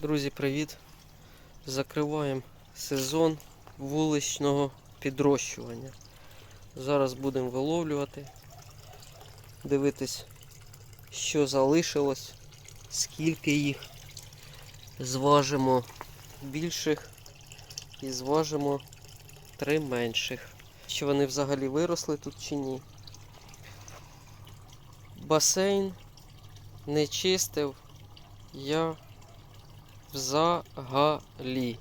Друзі, привіт! Закриваємо сезон вуличного підрощування. Зараз будемо виловлювати, дивитись, що залишилось, скільки їх. Зважимо більших і зважимо три менших. Чи вони взагалі виросли тут чи ні. Басейн не чистив я взагалі.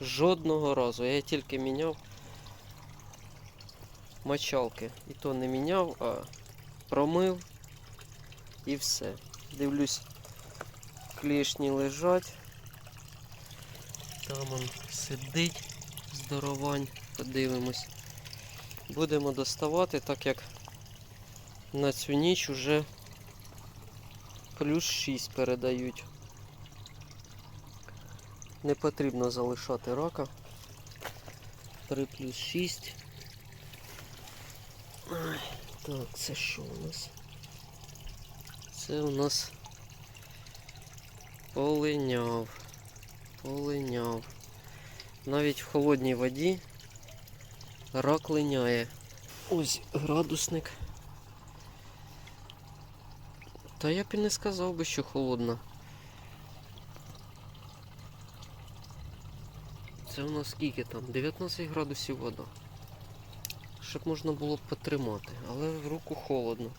Жодного разу. Я тільки міняв мочалки. І то не міняв, а промив і все. Дивлюсь, клішні лежать. Там он сидить здоровань. Подивимось. Будемо доставати, так як на цю ніч уже плюс 6 передають. Не потрібно залишати рака. 3 плюс 6. Так, це що у нас? Це у нас полиняв. Полиняв. Навіть в холодній воді рак линяє. Ось градусник. Та я б і не сказав би, що холодна. Це у нас скільки там? 19 градусів вода. Щоб можна було б потримати, але в руку холодно.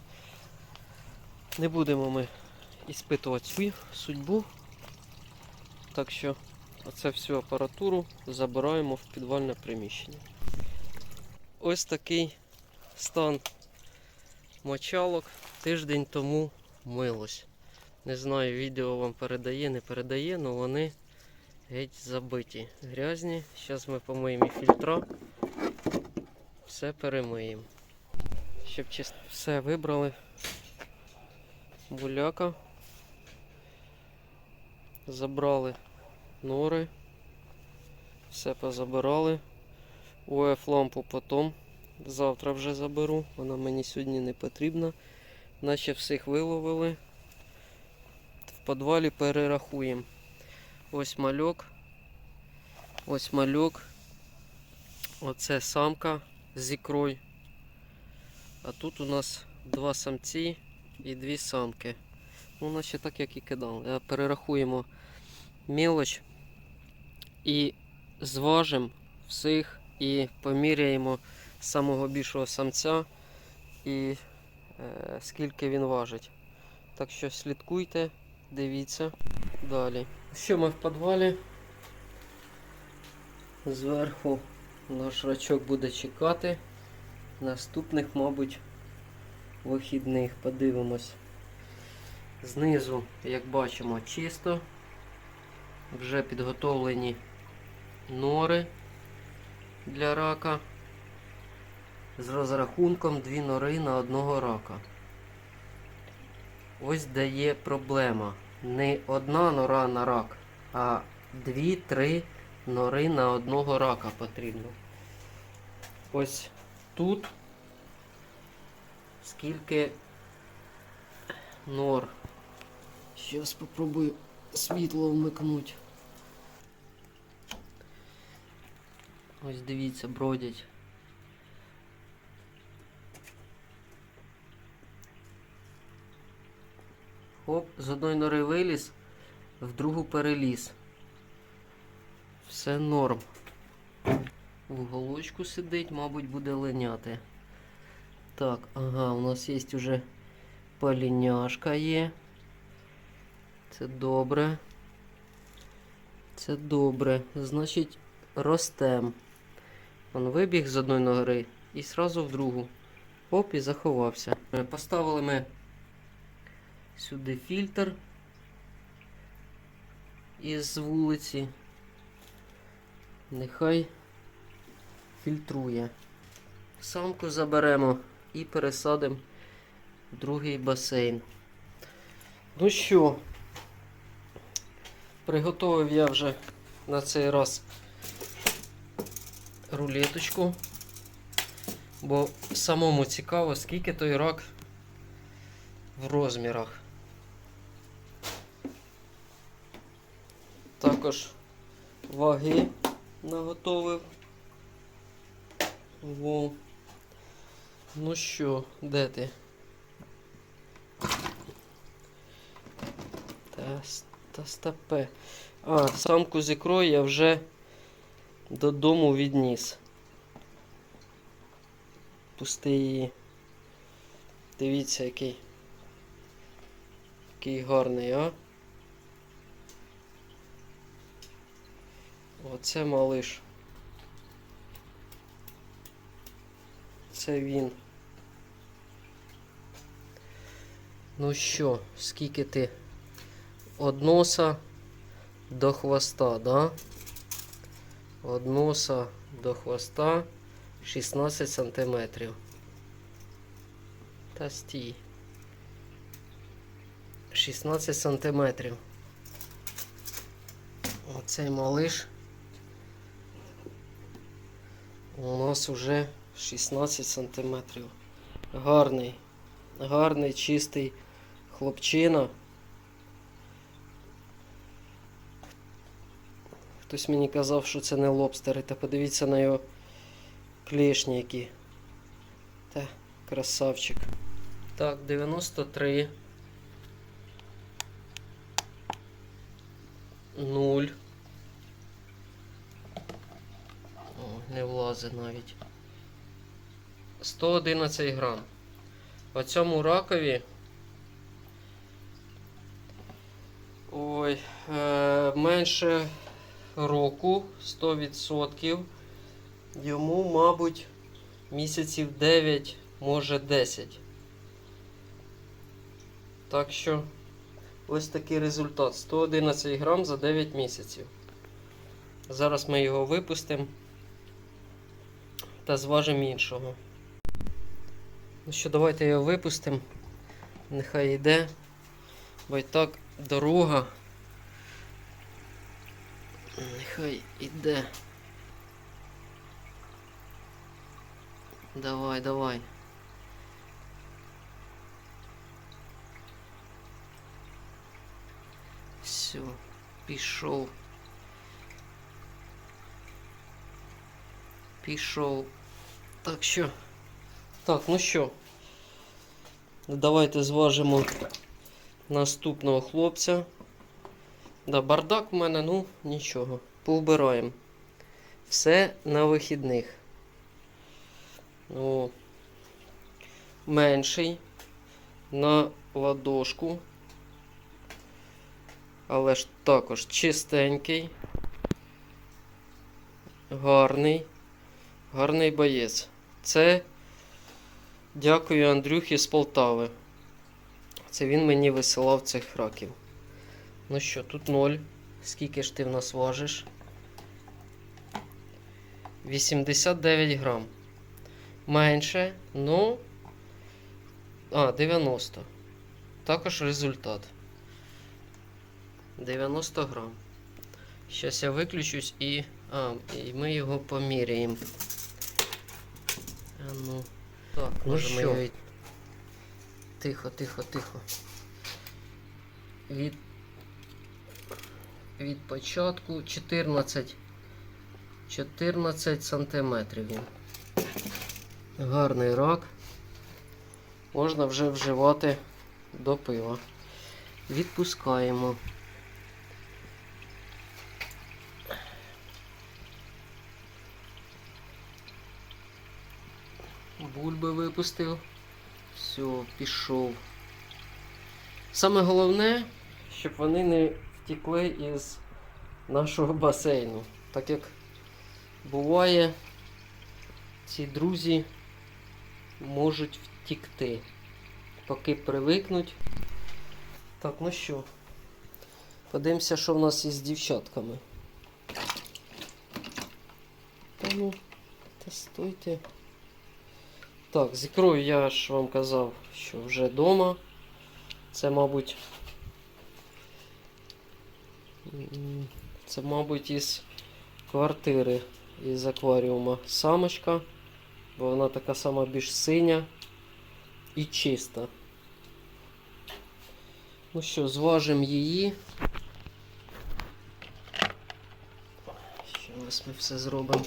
Не будемо ми іспитувати свою судьбу. Так що оце всю апаратуру забираємо в підвальне приміщення. Ось такий стан мочалок тиждень тому милось. Не знаю, відео вам передає, не передає, але вони геть забиті. Грязні. Зараз ми помиємо і фільтра. Все перемиємо. Щоб чисто все вибрали. Буляка. Забрали нори. Все позабирали. УФ лампу потім. Завтра вже заберу. Вона мені сьогодні не потрібна. Наче всіх виловили. В підвалі перерахуємо. Ось мальок. Ось мальок. Оце самка з ікрою. А тут у нас два самці і дві самки. Ну, наче так як і кидали. Перерахуємо мілоч і зважимо всіх і поміряємо самого більшого самця і скільки він важить. Так що слідкуйте, дивіться далі. Що ми в підвалі? Зверху наш рачок буде чекати. Наступних, мабуть, вихідних. Подивимось. Знизу, як бачимо, чисто. Вже підготовлені нори для рака. З розрахунком дві нори на одного рака. Ось де є проблема. Не одна нора на рак, а дві-три нори на одного рака потрібно. Ось тут скільки нор. Зараз спробую світло вмикнути. Ось дивіться, бродять. Хоп, з одної нори виліз, в другу переліз. Все норм. В уголочку сидить, мабуть, буде линяти. Так, ага, у нас є вже поліняшка є. Це добре. Це добре. Значить, ростем. Он вибіг з одної ноги і сразу в другу. Оп, і заховався. Е, Поставили ми сюди фільтр із вулиці. Нехай фільтрує. Самку заберемо і пересадимо в другий басейн. Ну що, приготував я вже на цей раз рулеточку, бо самому цікаво, скільки той рак в розмірах. Також ваги наготовив. Во. Ну що, де ти? Та, та стопе. А, самку з ікрою я вже додому відніс. Пусти її. Дивіться, який. Який гарний, а? Оце малиш. Це він. Ну що, скільки ти? Од носа до хвоста, да? Од носа до хвоста 16 сантиметрів. Та стій. 16 сантиметрів. Оцей малиш. У нас уже 16 сантиметрів. Гарний, гарний, чистий хлопчина. Хтось мені казав, що це не лобстери, та подивіться на його клешні які. Та, красавчик. Так, 93. 0. О, не влазить навіть. 111 грам. По цьому ракові. Ой, е, менше року 100%. Йому, мабуть, місяців 9, може 10. Так що ось такий результат. 111 грам за 9 місяців. Зараз ми його випустимо та зважимо іншого. Ну що, давайте його випустимо. Нехай йде. Бо й так дорога. Нехай іде. Давай, давай. Все, пішов. Пішов. Так що. Так, ну що. Давайте зважимо наступного хлопця. Да, бардак в мене, ну, нічого. Повбираємо. Все на вихідних. Ну, менший на ладошку. Але ж також чистенький. Гарний. Гарний боєць. Це дякую Андрюхі з Полтави. Це він мені висилав цих раків. Ну що, тут 0. Скільки ж ти в нас важиш? 89 грам. Менше, ну. А, 90. Також результат. 90 грам. Зараз я виключусь і. А, і ми його поміряємо. А ну. Так, Ну може ми. Тихо, тихо, тихо. Від... Від початку 14. 14 сантиметрів він. Гарний рак. Можна вже вживати до пива. Відпускаємо. Бульби випустив. Все, пішов. Саме головне, щоб вони не втекли із нашого басейну. Так як буває, ці друзі можуть втікти, поки привикнуть. Так, ну що, подивимося, що в нас із дівчатками. Та ну, та стойте. Так, з ікрою я ж вам казав, що вже вдома. Це, мабуть. Це, мабуть, із квартири, із акваріума самочка, бо вона така сама більш синя і чиста. Ну що, зважимо її. Зараз ми все зробимо.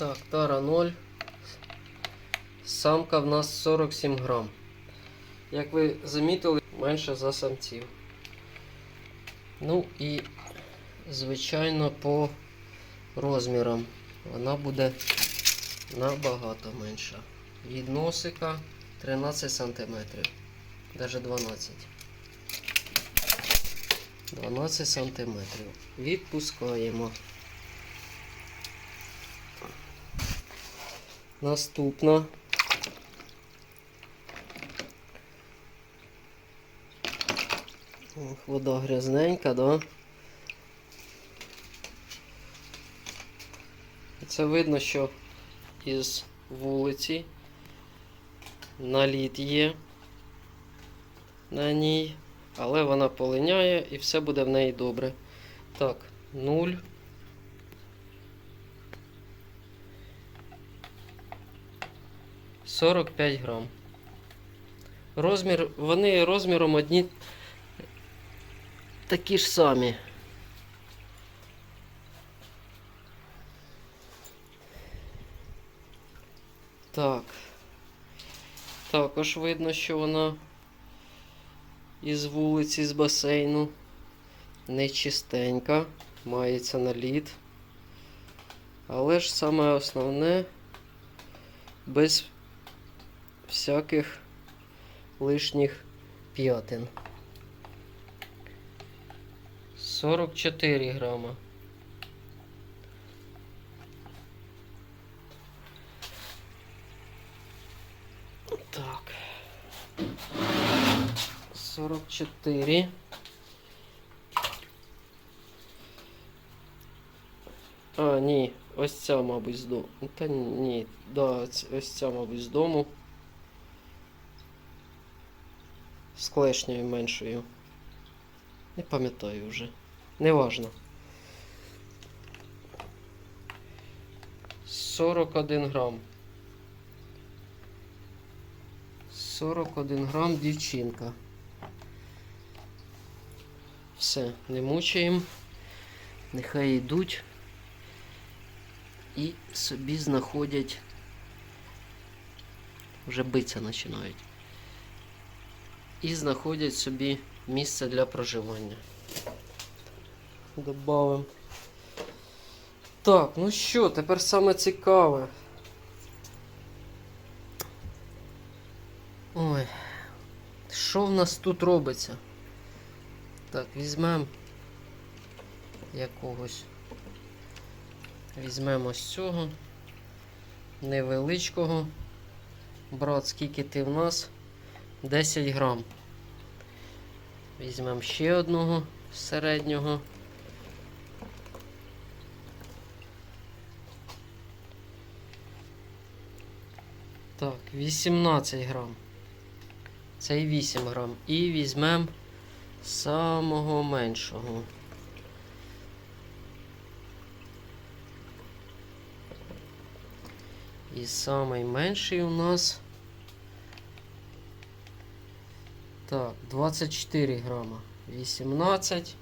Так, тара 0. Самка в нас 47 грам. Як ви замітили, менше за самців. Ну і, звичайно, по розмірам вона буде набагато менша. Від носика 13 см. Навіть 12. 12 см. Відпускаємо. Наступна. Ох, вода грязненька, да? Це видно, що із вулиці наліт є на ній, але вона полиняє і все буде в неї добре. Так, 0. Сорок п'ять грам. Розмір, вони розміром одні такі ж самі. Так. Також видно, що вона із вулиці, з басейну. Нечистенька, мається наліт. Але ж саме основне без всяких лишніх п'ятин. 44 грама. Так. 44. А, ні, ось ця, мабуть, з дому. Та ні, да, ось ця, мабуть, з дому. З клешнею меншою. Не пам'ятаю вже. Неважно. 41 грам. 41 грам дівчинка. Все, не мучаємо. Нехай йдуть і собі знаходять. Вже битися починають. І знаходять собі місце для проживання. Добавимо. Так, ну що, тепер саме цікаве. Ой, що в нас тут робиться? Так, візьмемо якогось. Візьмемо ось цього невеличкого. Брат, скільки ти в нас? 10 грам. Візьмемо ще одного середнього. Так, 18 грам. Це і 8 грам. І візьмемо самого меншого. І самий менший у нас. Так, 24 грама. 18.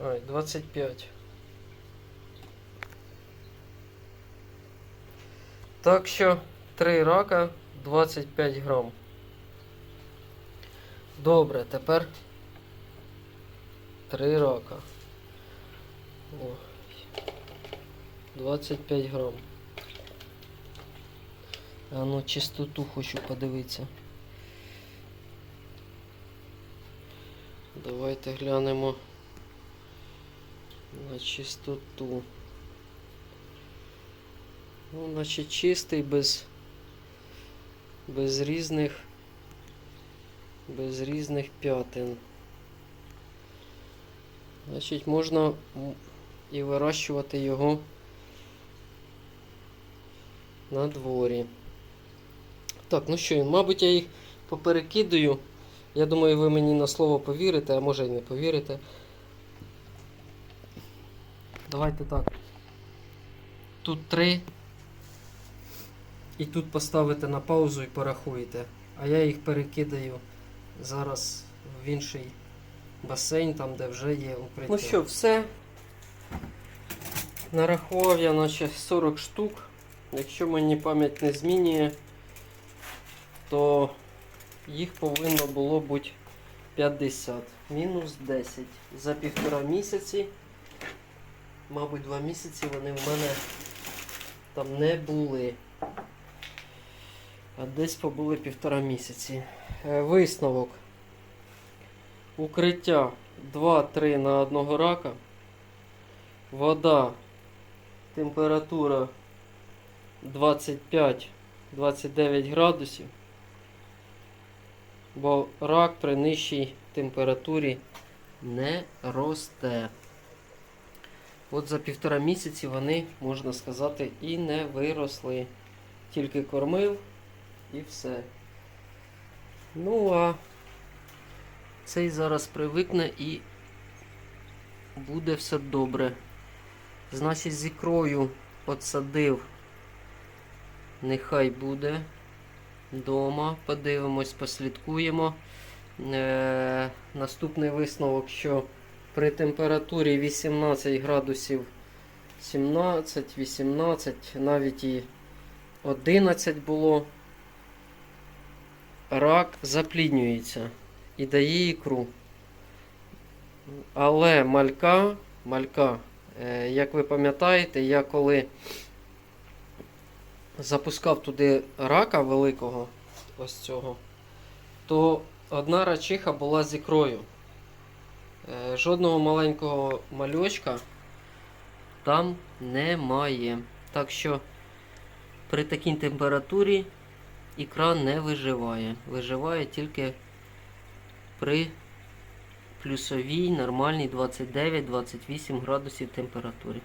Ой, 25. Так що 3 рака 25 грам. Добре, тепер 3 рака. О, 25 грам. А ну чистоту хочу подивитися. Давайте глянемо на чистоту. Ну, значить чистий без, без різних без різних п'ятин. Значить, можна і вирощувати його на дворі. Так, ну що, мабуть, я їх поперекидаю. Я думаю, ви мені на слово повірите, а може і не повірите. Давайте так. Тут три. І тут поставите на паузу і порахуєте. А я їх перекидаю зараз в інший басейн, там де вже є укриття. Ну що, все. Нарахував я наче 40 штук. Якщо мені пам'ять не змінює, то їх повинно було бути 50. Мінус 10. За півтора місяці. Мабуть, два місяці вони в мене там не були. А десь побули півтора місяці. Е, Висновок. Укриття 2-3 на одного рака. Вода. Температура 25-29 градусів. Бо рак при нижчій температурі не росте. От за півтора місяці вони, можна сказати, і не виросли. Тільки кормив і все. Ну а цей зараз привикне і буде все добре. Значить, з ікрою подсадив. Нехай буде дома. Подивимось, послідкуємо. Е, наступний висновок, що при температурі 18 градусів 17, 18, навіть і 11 було. Рак запліднюється і дає ікру. Але малька, малька, е, як ви пам'ятаєте, я коли запускав туди рака великого, ось цього, то одна рачиха була з ікрою. Е, Жодного маленького мальочка там немає. Так що при такій температурі ікра не виживає. Виживає тільки при плюсовій нормальній 29-28 градусів температури.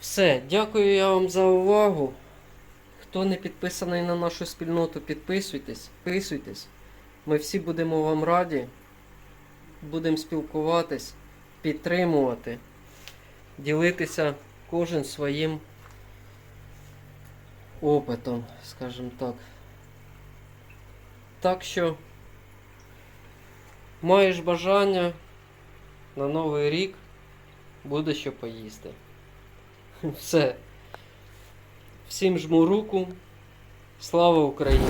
Все, дякую я вам за увагу. Хто не підписаний на нашу спільноту, підписуйтесь, підписуйтесь. Ми всі будемо вам раді. Будемо спілкуватись, підтримувати, ділитися кожен своїм опитом, скажімо так. Так що маєш бажання на Новий рік буде що поїсти. Все. Всім жму руку. Слава Україні!